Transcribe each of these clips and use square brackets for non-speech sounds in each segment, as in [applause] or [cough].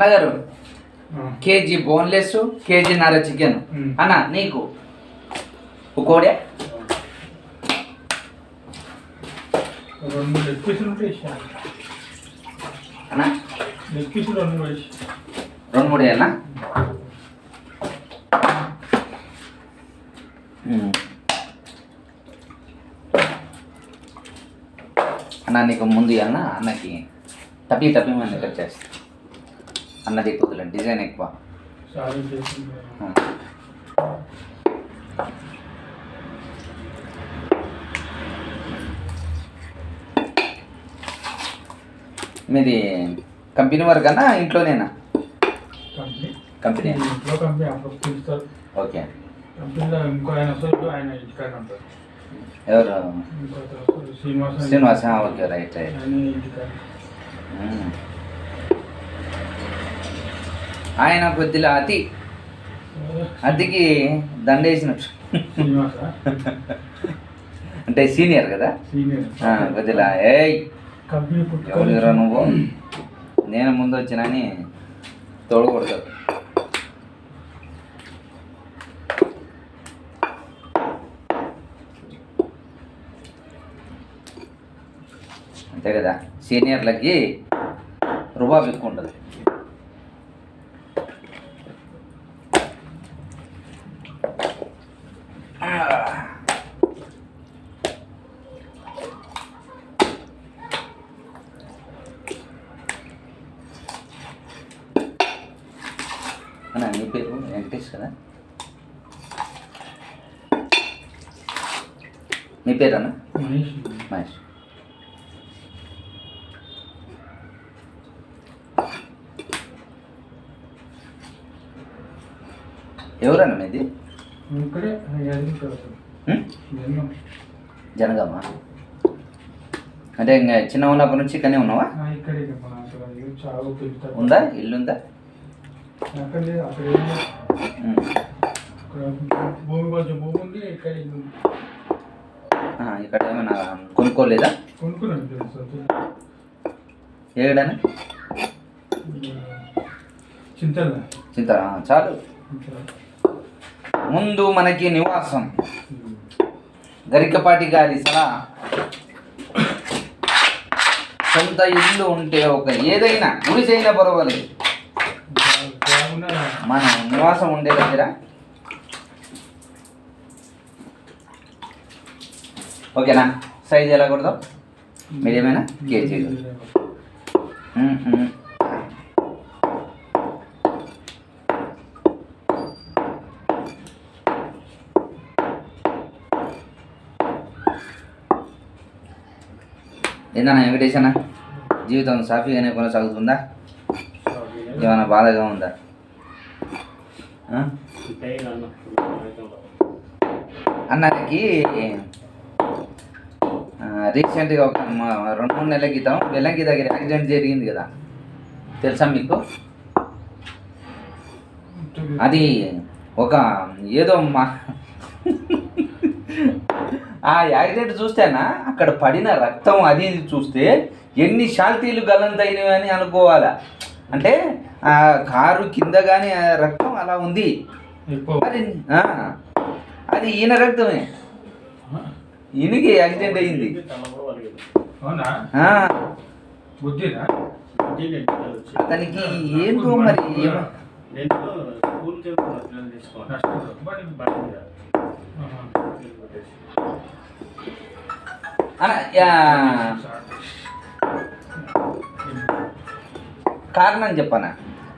అన్నగారు. KG boneless KG నర chicken. అన్న నీకు కోడే. రెండు లెగ్ పీసులు ఉంటే ఇచ్చాను అన్న? లెగ్ పీసులు రెండు వేసి రెండు మూడు అన్న అన్న నీకు ముందు అన్న అన్నకి టపి టపి మన దగ్గర చేస్తా. అన్నది ఎక్కువ డిజైన్ ఎక్కువ. మీది కంపెనీ వర్క్ అన్నా ఇంట్లోనేనా? కంపెనీ. ఓకే. కంపెనీలో ఇంకో ఆయన వస్తారు ఆయన ఇంటికాడ ఉంటారు ఎవరు. Srinivasa okay right right. ఆయన కొద్దిగా అతి అతికి దండేసినట్టు. అంటే సీనియర్ కదా? ఏయ్! కంపెనీ ఎవరురా నువ్వు? నేను ముందు వచ్చినని తోడు కొడతాడు అంతే కదా? సీనియర్లకి రుబాబ్ ఎక్కువ ఉంటుంది అన్న నీ పేరు వెంకటేష్ కదా నీ పేరు అన్న మనిషి మహేష్ ఎవరన్న మీది? జనగామ. అంటే ఇంకా చిన్న ఉన్నప్పటి నుంచి ఇక్కడనే ఉన్నావా? ఉందా. ఇల్లు ఉందా. ఇక్కడ ఏమైనా కొనుక్కోలేదా. ఏడని? చింత ఆ, చాలు. ముందు మనకి నివాసం. గరికపాటి గారి సలహా సొంత ఇల్లు ఉంటే ఒక ఏదైనా గుడిసైనా పర్వాలేదు. మన నివాసం ఉండే దగ్గర. ఓకేనా? సైజ్ ఎలా కొడదాం మీడియమేనా? కేజీలు. ఏందన్నా వెంకటేశన్న జీవితం సాఫీగానే కొనసాగుతుందా? ఏమైనా బాధగా ఉందా? అన్నకి రీసెంట్గా ఒక రెండు మూడు నెలల క్రితం వెల్లంకి దగ్గర యాక్సిడెంట్ జరిగింది కదా. తెలుసా మీకు? అది ఒక ఏదో మా ఆ యాక్సిడెంట్ చూస్తేనా? అక్కడ పడిన రక్తం అది ఇది చూస్తే ఎన్ని శాల్తీలు గలంతైనవి అని అనుకోవాలా. అంటే ఆ కారు కింద కానీ ఆ రక్తం అలా ఉంది. మరి ఆ, అది ఈయన రక్తమే. ఈయనకి యాక్సిడెంట్ అయింది. అతనికి ఏంటో మరి కారణం చెప్పనా?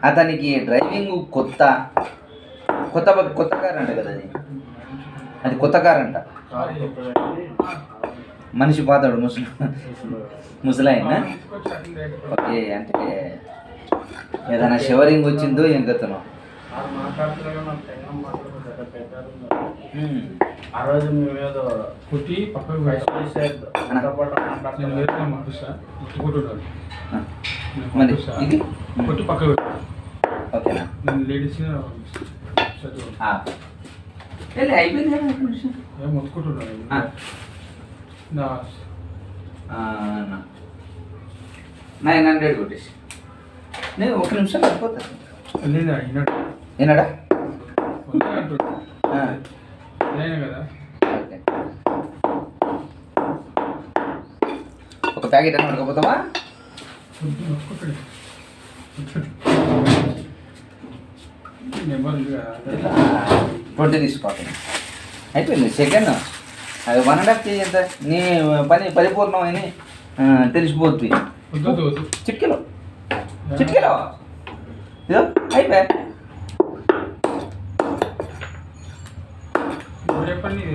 అతనికి డ్రైవింగ్ కొత్త కొత్త బ- కొత్త కార్ అంట కదా అది. అది కొత్త కార్ అంట. మనిషి పాతాడు ముసలి ముసలాయన. ఓకే అంటే ఏదైనా షవరింగ్ వచ్చిందో ఏం కథనో. ఆ రోజు మేము ఏదో కొట్టి పక్కకు పెట్టు. మరి ఇది? కొట్టి పక్కకు పెట్టు. ఓకేనా? నేను లేడీస్ అయిపోయింది మొత్తుకుంటున్నాను ఆ. నా ఆ, నా- నైన్ హండ్రెడ్ కొట్టేసి. నేను ఒక నిమిషం అయినట్టు ఏనాడా? అంటున్నా. ఒక ప్యాకెట్ అని పడుకోపోతావా ట్వంటీ తీసుకోవాలి అయిపోయింది. సెకండ్ అది వన్ అండ్ హాఫ్ కేజీ ఎంత? నీ పని పరిపూర్ణమైన వద్దు చిట్కిలో. చిట్కిలో. అయిపోయా నెంబర్ చెప్పండి నీ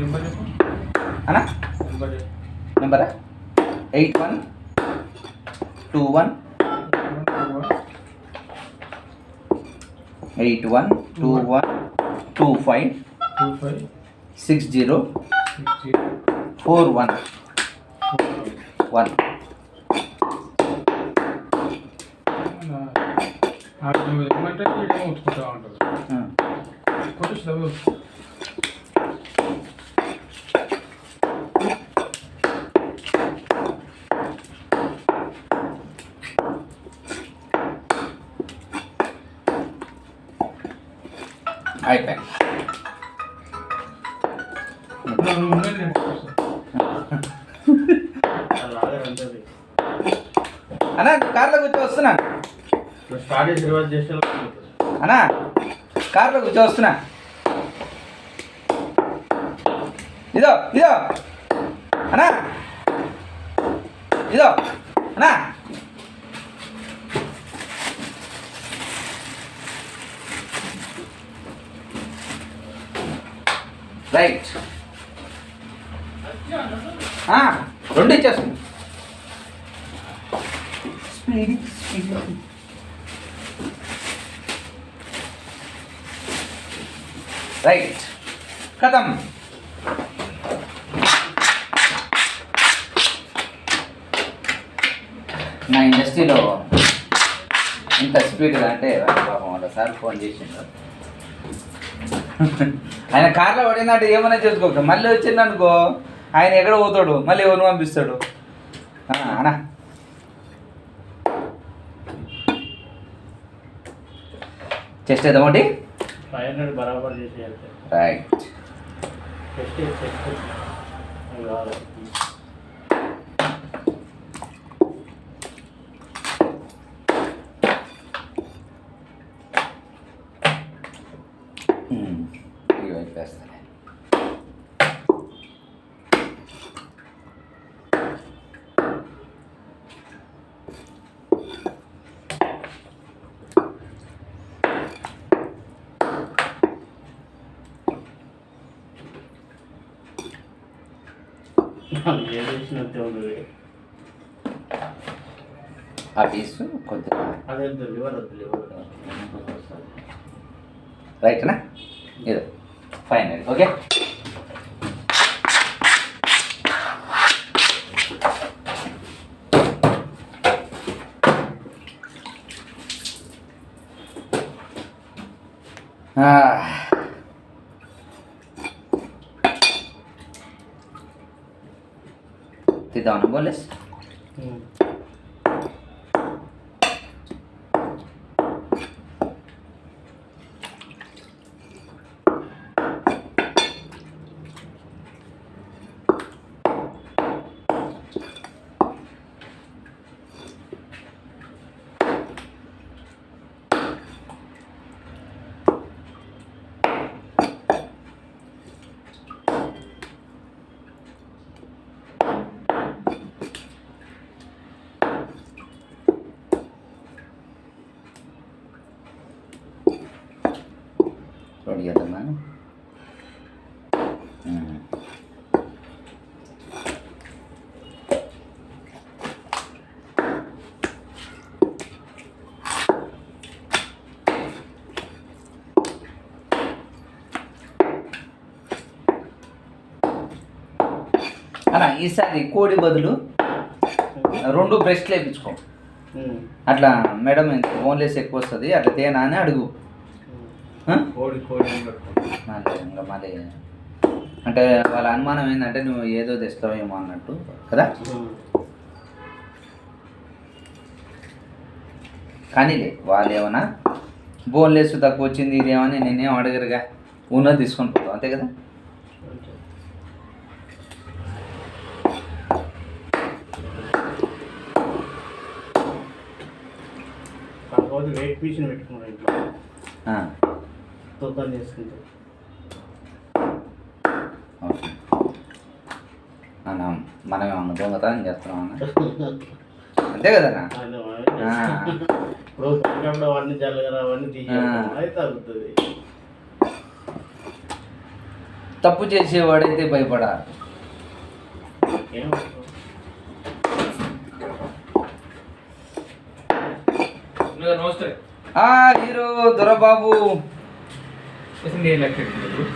number eight one two one eight one two one two five two five six zero six zero four one one ఏమంటే అన్నా కార్లో కూర్చో వస్తున్నా. ఇదో ఇదో. అన్నా. ఇదో. అన్నా. రైట్. ఆ, రెండు ఇచ్చేస్తుంది స్పీడ్ స్పీడ్. రైట్. కథం. నా ఇండస్ట్రీలో ఇంత స్పీడ్గా అంటే పాపం వాళ్ళ సార్ ఫోన్ చేసిండు ఆయన కార్లో పడిందంటే ఏమైనా చేసుకోవచ్చు మళ్ళీ వచ్చింది అనుకో ఆయన ఎక్కడ పోతాడు? మళ్ళీ ఎవరిని పంపిస్తాడు? అనా. చెస్ట్ ఒకటి? ఫైవ్ హండ్రెడ్ బరాబర్ చేసి రైట్ ఏ చేసినట్టే ఉంది ఆ పీసు కొద్దిగా అదే లివర్ వద్దు లివర్ రైట్నా ఇది ఫైన్ ఓకే? दाओ ना बोले అలా ఈసారి కోడి బదులు రెండు బ్రెస్ట్లు వేయించుకో. అట్లా మేడం ఓన్లెస్ ఎక్కువ వస్తుంది అట్లా తేనా అని అడుగు? కోడి ఇంకా మళ్ళీ. అంటే వాళ్ళ అనుమానం ఏంటంటే నువ్వు ఏదో తెస్తావేమో అన్నట్టు కదా? కానీలే వాళ్ళు ఏమన్నా బోన్లెస్ తక్కువ వచ్చింది ఇదేమని నేనేం అడగరుగా? ఉన్నది తీసుకొని పోతాం అంతే కదా? వెయిట్ పీస్ని పెట్టుకున్నాడు ఇంట్లో. చేసుకుంటే. ఓకే. మనం మనమేమన్నా దొంగతనం చేస్తున్నాం అంతే కదన్నా? ఆ. ఇప్పుడు అవన్నీ జల్లగర అవన్నీ తీయాలి అయితే తగ్గుతుంది. తప్పు చేసేవాడైతే భయపడాలి. నమస్తే. ఆ హీరో దొరబాబు.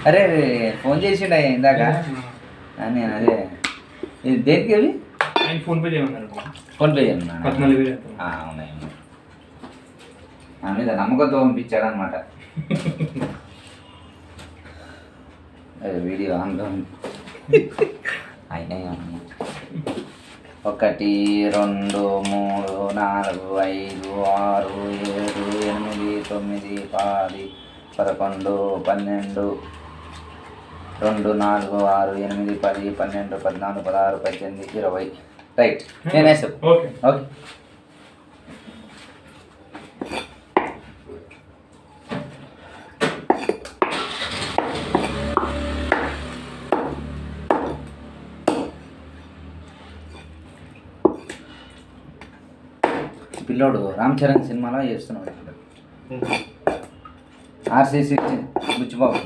అరే రే ఫోన్ చేసిండ ఇందాక? నేను అదే. ఇది దేనికి అవి? ఆయన ఫోన్ పే చేయమన్నారు. ఫోన్ పే పద్నాలుగు వేలు నా మీద నమ్మకంతో పంపించాడు అనమాట వీడియో ఆన్లో. అయినా. ఒకటి రెండు మూడు నాలుగు ఐదు ఆరు ఏడు ఎనిమిది తొమ్మిది పది పదకొండు పన్నెండు రెండు నాలుగు ఆరు ఎనిమిది పది పన్నెండు పద్నాలుగు పదహారు పద్దెనిమిది ఇరవై. రైట్. నేనే సార్ ఓకే ఓకే పిల్లోడు రామ్ చరణ్ సినిమాలో చేస్తున్నాడు ఇప్పుడు ఆర్సీ సిక్స్టీన్ బుచ్చిబాబు.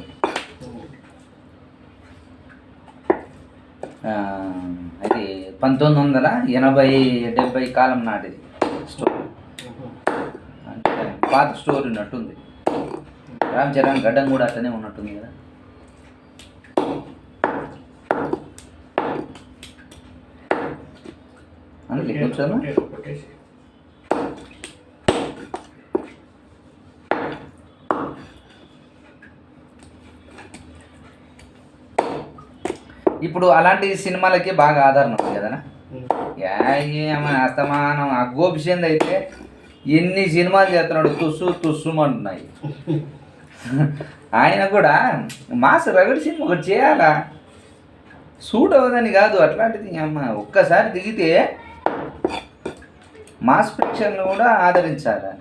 అది పంతొమ్మిది వందల ఎనభై డెబ్బై కాలం నాటిది స్టోరీ. అంటే పాత స్టోరీ ఉన్నట్టుంది. రామ్ చరణ్ గడ్డం కూడా అట్లనే ఉన్నట్టుంది కదా. అందుకే కూర్చోను కొట్టేసి ఇప్పుడు అలాంటి సినిమాలకి బాగా ఆధారం ఉంది కదా యా ఏమ అస్తమానం. ఆ గోపిచంద్ అయితే ఎన్ని సినిమాలు చేస్తున్నాడు? తుస్సు తుస్సుమంటున్నాయి ఆయన కూడా మాస్ రగడి సినిమా ఒకటి చేయాలా? సూట్ అవ్వదని కాదు అట్లాంటిది అమ్మ. ఒక్కసారి దిగితే మాస్ ప్రేక్షకులను కూడా ఆదరించాలి?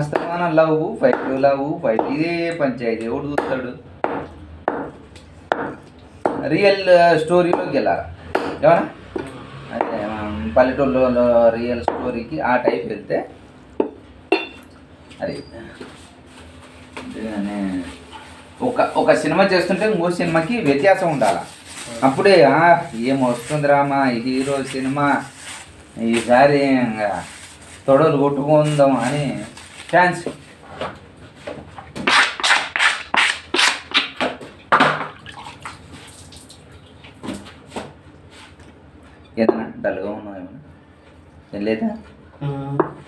అస్తమానం లవ్ ఫైట్ లవ్ ఫైట్. ఇదే పంచాయతీ. ఎవడు చూస్తాడు? రియల్ స్టోరీలోకి uh, వెళ్ళాలి? ఏమన్నా? అదే పల్లెటూళ్ళలో రియల్ స్టోరీకి ఆ టైప్ వెళ్తే అది ఒక ఒక సినిమా చేస్తుంటే ఇంకో సినిమాకి వ్యత్యాసం ఉండాలి? అప్పుడే ఏం వస్తుంది రామా ఈ హీరో సినిమా ఈసారి ఇంకా తొడలు కొట్టుకుందాం అని ఛాన్స్ ఏదైనా డల్గా ఉన్నావా ఏమన్నా? ఏం లేదా?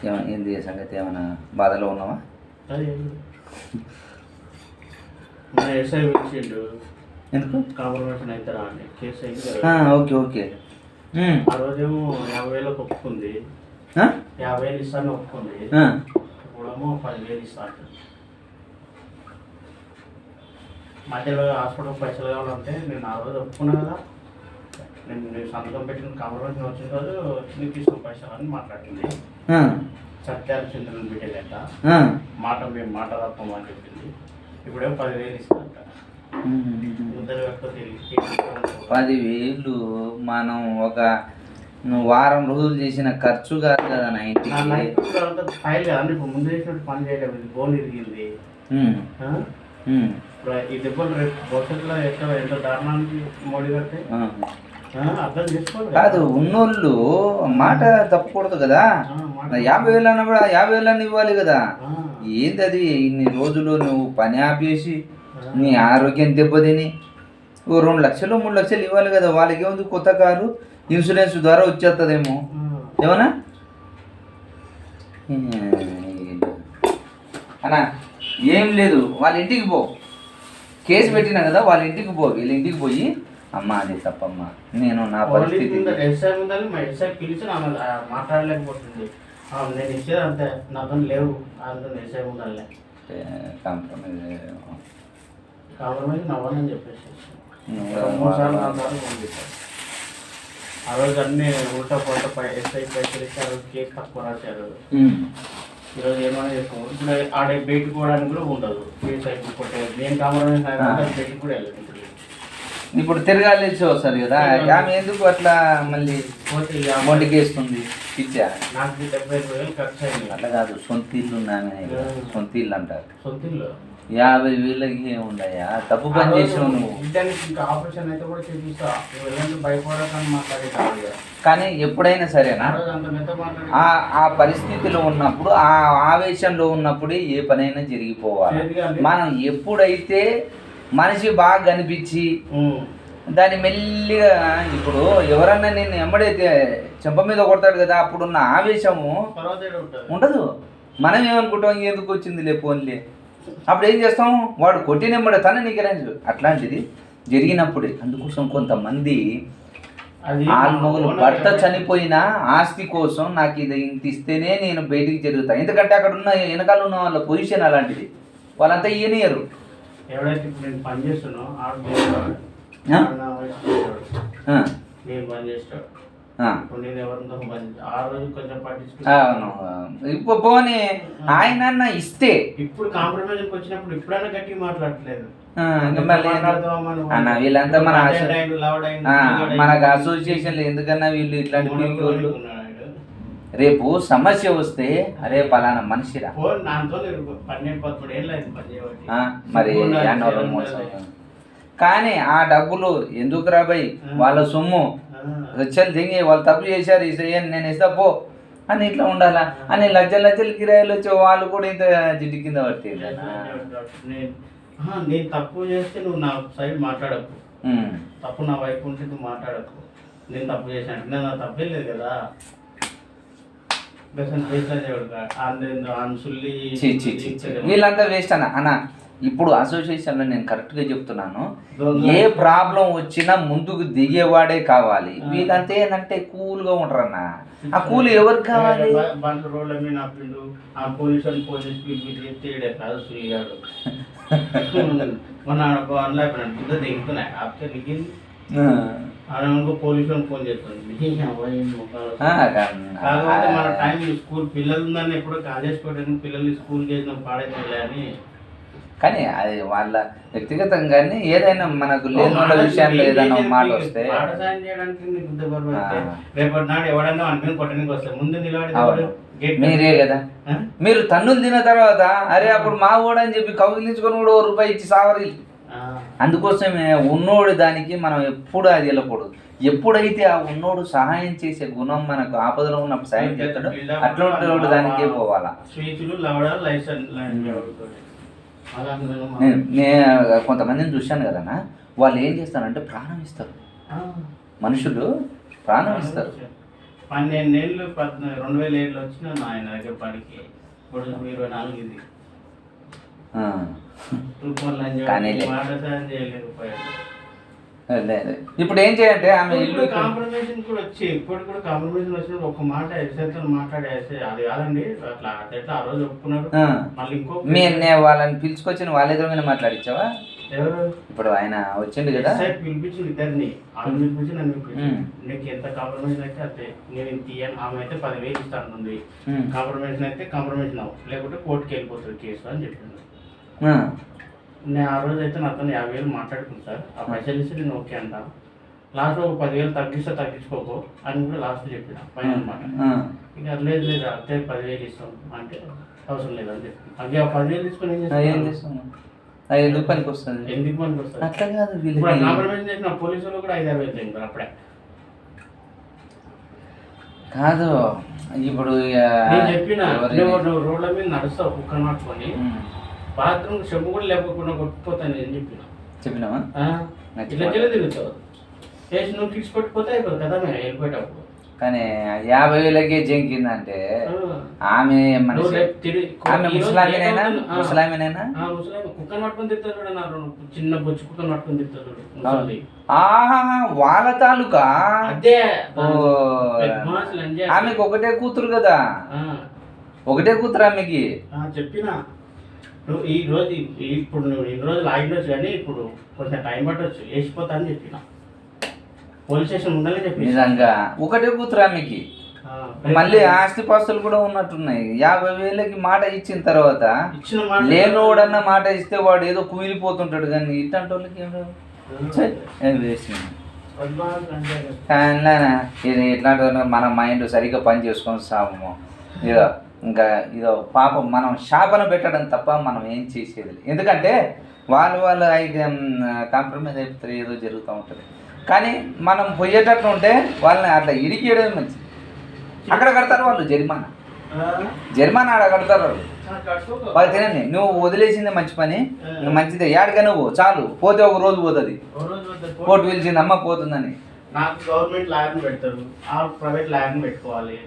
ఏమన్నా ఏంది సంగతి? ఏమైనా బాధలో ఉన్నావా? ఎందుకు? కాంప్రమైజేషన్ అవుతారా అని కేసు. Okay okay. ఆ రోజేమో యాభై వేలకు ఒప్పుకుంది? యాభై వేలు ఇస్తాను ఒప్పుకుంది. ఇప్పుడేమో పదివేలు ఇస్తాను మధ్యలో హాస్పిటల్ పైసలు కావాలంటే నేను ఆ రోజు ఒప్పుకున్నా కదా. నేను నేను సంతకం పెట్టిన కాంప్రమైజేషన్ వచ్చిన రోజు నీకు తీసుకున్న పైసలు అని మాట్లాడింది. సత్యాల చంద్రుని పెట్టేదంట. మాట మేము మాట తప్పం అని చెప్పింది. ఇప్పుడేమో పదివేలు ఇస్తానంట పదివేలు మనం ఒక నువ్వు వారం రోజులు చేసిన ఖర్చు కాదు కదా నా ఇంటికి ఫైల్ కాదు. ఇప్పుడు ముందు చేసినట్టు పని చేయలేదు. ఇది బోన్ ఇరిగింది. ఇప్పుడు ఈ దెబ్బలు రేపు భవిష్యత్తులో ఎంత ఎంత దారుణానికి మోడీ కడితే కదా. ఉన్నోళ్ళు మాట తప్పకూడదు కదా. యాభై వేలు అన్నా కూడా యాభై వేలు అన్న ఇవ్వాలి కదా. ఏంది అది ఇన్ని రోజులు నువ్వు పని ఆపేసి. నీ ఆరోగ్యం దెబ్బతిని ఓ రెండు లక్షలు మూడు లక్షలు ఇవ్వాలి కదా. వాళ్ళకి ఏముంది? కొత్త కారు ఇన్సూరెన్స్ ద్వారా వచ్చేస్తుందేమో. ఏమన్నా? అన్నా ఏం లేదు. వాళ్ళ ఇంటికి పో. కేసు పెట్టినా కదా వాళ్ళ ఇంటికి పో. వీళ్ళ ఇంటికి పోయి అమ్మ అది తప్పమ్మా నేను నా పరిస్థితి మాట్లాడలేకపోతుంది. నేను ఇచ్చేది అంతే నాతో లేవు ఉండాలి కాంప్రమైజ్ కాంప్రమైజ్ నవ్వాలని చెప్పేసి. నాలుగు ఆ రోజు అన్ని ఉల్టా పొల్టా పై ఎస్ఐ పైసలు ఇచ్చారు కేక్ రాశారు. ఉమ్. ఈరోజు ఏమైనా చేసుకో ఇప్పుడు ఆడే పోవడానికి కూడా ఉండదు. కేసు అయిపోతే నేను కాంప్రమైజ్ బయటకు కూడా వెళ్ళదు. ఇప్పుడు తిరగాలేసి వస్తారు కదా. ఆమె ఎందుకు అట్లా మళ్ళీ మొండికేస్తుంది? పిచ్చా? అట్లా కాదు సొంత ఇల్లు ఉన్నామే సొంత ఇల్లు అంటారు. యాభై వేలకి ఏముండయా తప్పు పని చేసినావు నువ్వు. కానీ ఎప్పుడైనా సరేనా? ఆ పరిస్థితిలో ఉన్నప్పుడు ఆ ఆవేశంలో ఉన్నప్పుడే ఏ పనైనా జరిగిపోవాలి. మనం ఎప్పుడైతే మనిషి బాగా కనిపించి. దాన్ని మెల్లిగా ఇప్పుడు ఎవరన్నా నిన్ను ఎంబడైతే చెంప మీద కొడతాడు కదా అప్పుడున్న ఆవేశము ఉండదు. మనం ఏమనుకుంటాం ఎందుకు వచ్చింది లే ఫోన్లే అప్పుడు ఏం చేస్తాం? వాడు కొట్టినెంబడే తన నీకు రేంజ్ అట్లాంటిది జరిగినప్పుడే అందుకోసం కొంతమంది ఆల్మొగలు భర్త చనిపోయిన ఆస్తి కోసం నాకు ఇది ఇంత ఇస్తేనే నేను బయటికి జరుగుతా. ఎందుకంటే అక్కడ ఉన్న వెనకాల ఉన్న వాళ్ళ పొజిషన్ అలాంటిది. వాళ్ళంతా ఇయనియరు ఎవడైతే ఇప్పుడు నేను పని చేస్తున్నా ఆడు ఆ? ఆడు నా వయసు చేస్తాడు. నేను పని చేస్తాడు. ఇప్పుడు నేను ఎవరితో పని చే- ఆ రోజు కొంచెం పట్టించుకుంటా. అవును. ఇప్పుడు పోనీ ఆయన ఇస్తే. ఇప్పుడు కాంప్రమైజ్కి వచ్చినప్పుడు ఇప్పుడైనా గట్టిగా మాట్లాడట్లేదు. ఆ, ఇంకా మళ్ళీ? అన్న వీళ్ళంతా మన ఆ. మనకు అసోసియేషన్లు ఎందుకన్నా వీళ్ళు ఇట్లాంటి వాళ్ళు. రేపు సమస్య వస్తే అరే పలానా మనిషిరా. మరి. కానీ ఆ డబ్బులు ఎందుకు రాబాయి వాళ్ళ సొమ్ము. రచ్చలు దిగి వాళ్ళు తప్పు చేశారు ఇది చేయని నేను ఇస్తా పో. అని ఇట్లా ఉండాలా? అని లక్షల లక్షల కిరాయిలు వచ్చే వాళ్ళు కూడా ఇంత జిడ్డు కింద పట్టి నేను తప్పు చేస్తే నువ్వు నా సైడ్ మాట్లాడకు. తప్పు నా వైపు ఉంటే నువ్వు మాట్లాడకు. నేను తప్పు చేశాను. నేను నా తప్పే లేదు కదా బెసన్ చేసా దేవుడు అన్సుల్లి చీ చీ చీ చీ. వీళ్ళంతా వేస్ట్ అన్న. అన్న ఇప్పుడు అసోసియేషన్లో నేను కరెక్ట్గా చెప్తున్నాను. ఏ ప్రాబ్లం వచ్చినా ముందుకు దిగేవాడే కావాలి. వీళ్ళంతా ఏంటంటే కూల్గా ఉంటారన్న ఆ కూల్ ఎవరికి కావాలి? బండ్లు [laughs] రోడ్ల మీద ఆపిండు ఆ పోలీసు అని పోలీస్ పిలిపి చెప్తే ఈడే కాదు సుయ్యాడు మొన్న బండ్లు అయిపోయినాడు బుద్ధ దిగుతున్నాయి ఆపితే దిగింది అనుకో పోలీసు అని ఫోన్. కాకపోతే మన టైం స్కూల్ పిల్లలు ఉందని ఎప్పుడో కాలేజ్ పెట్టాను పిల్లలు స్కూల్ చేసిన పాడైతే అని. కానీ అది వాళ్ళ వ్యక్తిగతంగానే ఏదైనా మనకు లేని వాళ్ళ విషయాల్లో ఏదైనా మాట వస్తే. రేపటి నాడు ఎవడన్నా అనుకుని కొట్టడానికి వస్తాయి ముందు నిలబడి మీరే కదా? మీరు తన్నులు తిన్న తర్వాత అరే అప్పుడు మా ఓడు అని చెప్పి కౌగిలించుకొని కూడా ఓ రూపాయి ఇచ్చి సావరి ఆ. అందుకోసమే ఉన్నోడు దానికి మనం ఎప్పుడు అది వెళ్ళకూడదు. ఎప్పుడైతే ఆ ఉన్నోడు సహాయం చేసే గుణం మనకు ఆపదలో ఉన్నప్పుడు సహాయం చేస్తాడో అట్లాంటి దానికే పోవాలా. నేను కొంతమందిని చూశాను కదన్నా వాళ్ళు ఏం చేస్తారంటే ప్రాణం ఇస్తారు. మనుషులు ప్రాణం ఇస్తారు. పన్నెండు ఏళ్ళు పద్నాలుగు రెండు వేల ఏళ్ళు వచ్చిన ఆయన దగ్గర పనికి. ఇప్పుడు ఇరవై నాలుగు ఇది. కానీ. ఇప్పుడు ఏం చేయంటే ఆమె ఇల్లు కాంప్రమైజేషన్ కూడా వచ్చి ఇప్పుడు కూడా కాంప్రమైజేషన్ వచ్చినప్పుడు ఒక మాట ఎస్ఐతో మాట్లాడేసి అది కాదండి. అట్లా అట్లా ఆ రోజు ఒప్పుకున్నాడు ఆ. మళ్ళీ ఇంకో మీ నే వాళ్ళని పిలుచుకొచ్చిన వాళ్ళ ఎదురుగానే మాట్లాడించావా ఎవరు? ఇప్పుడు ఆయన వచ్చిండు కదా. ఎస్ఐ పిలిపించింది ఇద్దరిని. ఆమె పిలిపించి నన్ను పిలిపించింది. నీకు ఎంత కాంప్రమైజ్ అయితే అంతే. నేను ఇంత ఇయ్యను. ఆమె అయితే పదివేలు ఇస్తాను. కాంప్రమైజ్ అయితే కాంప్రమైజ్ అవ్వు లేకుంటే కోర్టుకి వెళ్ళిపోతుంది కేసు అని చెప్పింది. నేను ఆ రోజు అయితే నాతో యాభై వేలు మాట్లాడుకున్నాను సార్. ఆ పైసలు ఇస్తే నేను ఓకే అంటాను లాస్ట్ ఒక పదివేలు తగ్గిస్తే తగ్గించుకోకు అని కూడా లాస్ట్ చెప్పిన పైన అనమాట. ఇక అది లేదు లేదు అంతే పదివేలు ఇస్తాం అంటే అవసరం లేదు అని చెప్పి అవి ఆ పదివేలు తీసుకొని ఏం చేస్తాను అది ఎందుకు పనికి వస్తుంది ఎందుకు మనకి వస్తుంది అట్లా కాదు కాంప్రమైజ్ చేసిన పోలీసులు కూడా ఐదు వేలు తింటారు అప్పుడే. కాదు ఇప్పుడు చెప్పిన రోడ్ల మీద నడుస్తావు కుక్క నాటుకొని. బాత్రూమ్ చెంపు కూడా లేకపోకుండా కొట్టుకుపోతాను నేను చెప్పిన. చెప్పినావా. ఇట్లా కిలో తిరుగుతావు. వేసి నువ్వు కిడ్స్ పట్టుకుపోతే అయిపోతుంది కదా మేము వెళ్ళిపోయేటప్పుడు. కానీ యాభై వేలకే జంకిందంటే ఆమె ఆమె ముసలామినేనా. ముసలామినేనా? కుక్కను పట్టుకొని తిరుగుతాడు చిన్న బొచ్చు కుక్కను పట్టుకొని తిరుగుతాడు. ఆహా వాళ్ళ తాలూకా? అదే. ఆమెకు ఒకటే కూతురు కదా. ఒకటే కూతురు ఆమెకి? చెప్పినా. నువ్వు ఈ రోజు ఇప్పుడు నువ్వు ఇన్ని రోజులు ఆగినొచ్చు కానీ ఇప్పుడు కొంచెం టైం పట్టొచ్చు. వేసిపోతా అని చెప్పిన. పోలీస్ స్టేషన్ ఉండాలని చెప్పి నిజంగా. ఒకటే కూతురు ఆమెకి మళ్ళీ ఆస్తిపాస్తులు కూడా ఉన్నట్టున్నాయి. యాభై వేలకి మాట ఇచ్చిన తర్వాత ఇచ్చిన మాట లేనోడన్న మాట ఇస్తే వాడు ఏదో కుమిలిపోతుంటాడు కానీ ఇట్లాంటి వాళ్ళకి ఏం ఇట్లాంటి మన మైండ్ సరిగ్గా పని చేసుకొని సాము. ఇదో ఇంకా ఇదో పాపం మనం శాపన పెట్టడం తప్ప మనం ఏం చేసేది. ఎందుకంటే వాళ్ళు వాళ్ళు కాంప్రమైజ్ అయిపోతారు ఏదో జరుగుతూ ఉంటుంది. కానీ మనం పోయేటట్లు ఉంటే వాళ్ళని అట్లా ఇరికేయడమే మంచిది. అక్కడ కడతారు వాళ్ళు జరిమానా. జరిమానా ఆడ కడతారు వాళ్ళు. వాళ్ళు తినండి నువ్వు వదిలేసిందే మంచి పని మంచిదే. యాడిగా నువ్వు చాలు. పోతే ఒక రోజు పోతుంది. కోర్టు పిలిచింది అమ్మ పోతుందని. నాకు గవర్నమెంట్ లాయర్ని పెడతారు. ప్రైవేట్ లాయర్ని పెట్టుకోవాలి.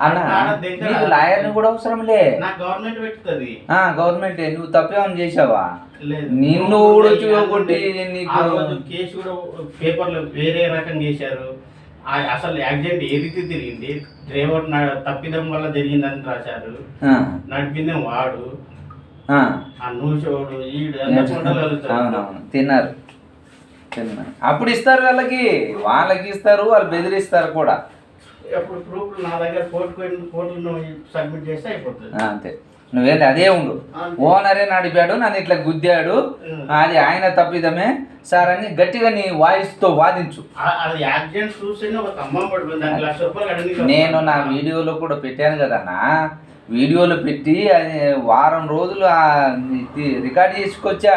అన్న నీకు లాయర్ని కూడా అవసరంలే. నాకు గవర్నమెంట్ పెడుతుంది ఆ గవర్నమెంట్ నువ్వు తప్పేమని చేసావా? లేదు. నిన్ను ఆ రోజు కేసు కూడా పేపర్లు వేరే రకం చేశారు. ఆ- అసలు యాక్సిడెంట్ ఏ రీతి తిరిగింది? డ్రైవర్ తప్పిదం వల్ల జరిగిందని రాశారు. నడిపిందే వాడు. తిన్నారు. తిన్నారు. అప్పుడు ఇస్తారు వాళ్ళకి వాళ్ళకి ఇస్తారు వాళ్ళు బెదిరిస్తారు కూడా. అప్పుడు ప్రూఫ్ నా దగ్గర కోర్టు సబ్మిట్ చేస్తే అయిపోతుంది. అంతే. నువ్వేంటి అదే ఉండు. ఓనరే నడిపాడు నన్ను ఇట్లా గుద్దాడు. అది ఆయన తప్పిదమే. సార్ అని గట్టిగా నీ వాయిస్తో వాదించు. నేను నా వీడియోలో కూడా పెట్టాను కదన్నా వీడియోలో పెట్టి అది వారం రోజులు రికార్డ్ చేసుకొచ్చా.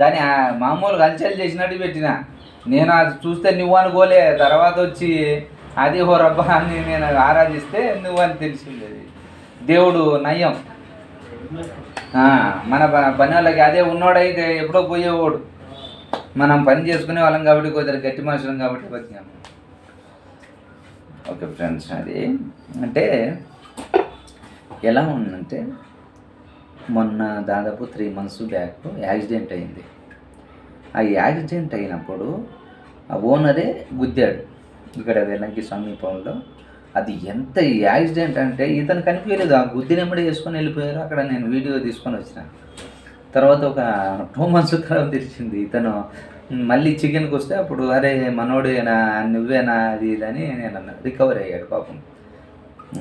దాన్ని ఆ మామూలుగా హల్చల్ చేసినట్టు పెట్టిన. నేను అది చూస్తే నువ్వు అనుకోలే. తర్వాత వచ్చి అది ఓ రబ్బా అని నేను ఆరాధిస్తే నువ్వని తెలిసింది అది దేవుడు నయం. మన పని వాళ్ళకి అదే ఉన్నోడైతే ఎప్పుడో పోయేవాడు. మనం పని చేసుకునే వాళ్ళం కాబట్టి కొద్దిగా గట్టి మనుషులం కాబట్టి బతికాము ఓకే ఫ్రెండ్స్ అది అంటే ఎలా ఉందంటే మొన్న దాదాపు త్రీ మంత్స్ బ్యాక్ యాక్సిడెంట్ అయింది. ఆ యాక్సిడెంట్ అయినప్పుడు ఆ ఓనరే గుద్దాడు. ఇక్కడ వెలంకి సమీపంలో అది ఎంత యాక్సిడెంట్ అంటే ఇతను కనిపించలేదు. ఆ గుద్దినెమ్మడి వేసుకొని వెళ్ళిపోయారు. అక్కడ నేను వీడియో తీసుకొని వచ్చిన. తర్వాత ఒక టూ మంత్స్ తర్వాత తెలిసింది ఇతను మళ్ళీ చికెన్కి వస్తే అప్పుడు అరే మనోడేనా నువ్వేనా అది ఇది అని నేను అన్నాను రికవర్ అయ్యాడు పాపం.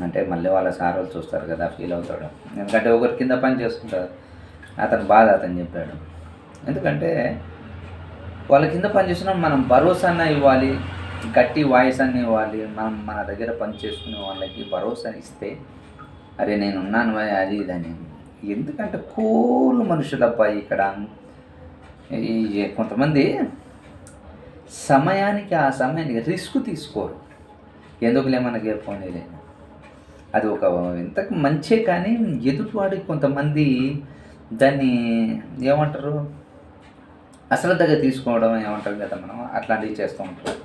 అంటే మళ్ళీ వాళ్ళ సార్ వాళ్ళు చూస్తారు కదా ఫీల్ అవుతాడు. ఎందుకంటే ఒకరి కింద పని చేస్తుంటారు. అతను బాధ అతను చెప్పాడు. ఎందుకంటే వాళ్ళ కింద పని చేస్తున్నా మనం భరోసా అన్న ఇవ్వాలి. గట్టి వాయిస్ అనే వాళ్ళు మనం మన దగ్గర పని చేసుకునే వాళ్ళకి భరోసా ఇస్తే అరే నేను ఉన్నాను అది ఇది అని. ఎందుకంటే కూల్ మనుషులబ్బా ఇక్కడ. ఈ కొంతమంది సమయానికి ఆ సమయానికి రిస్క్ తీసుకోరు. ఎందుకులే మనకి పోనీలే అది ఒక ఇంతకు మంచే కానీ ఎదుటివాడికి కొంతమంది దాన్ని ఏమంటారు? అశ్రద్ధగా తీసుకోవడం ఏమంటారు కదా మనం? అట్లాంటివి చేస్తూ ఉంటాం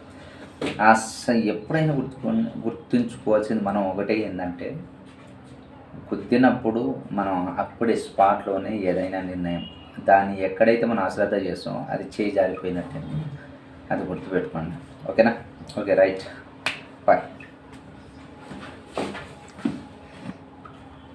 అసలు ఎప్పుడైనా గుర్తుకు గుర్తుంచుకోవాల్సింది మనం ఒకటే ఏంటంటే కుద్దినప్పుడు మనం అప్పుడే స్పాట్లోనే ఏదైనా నిర్ణయం దాన్ని ఎక్కడైతే మనం అశ్రద్ధ చేస్తామో అది చేయి జారిపోయినట్టే అది గుర్తుపెట్టుకోండి. ఓకేనా? Okay right. బాయ్.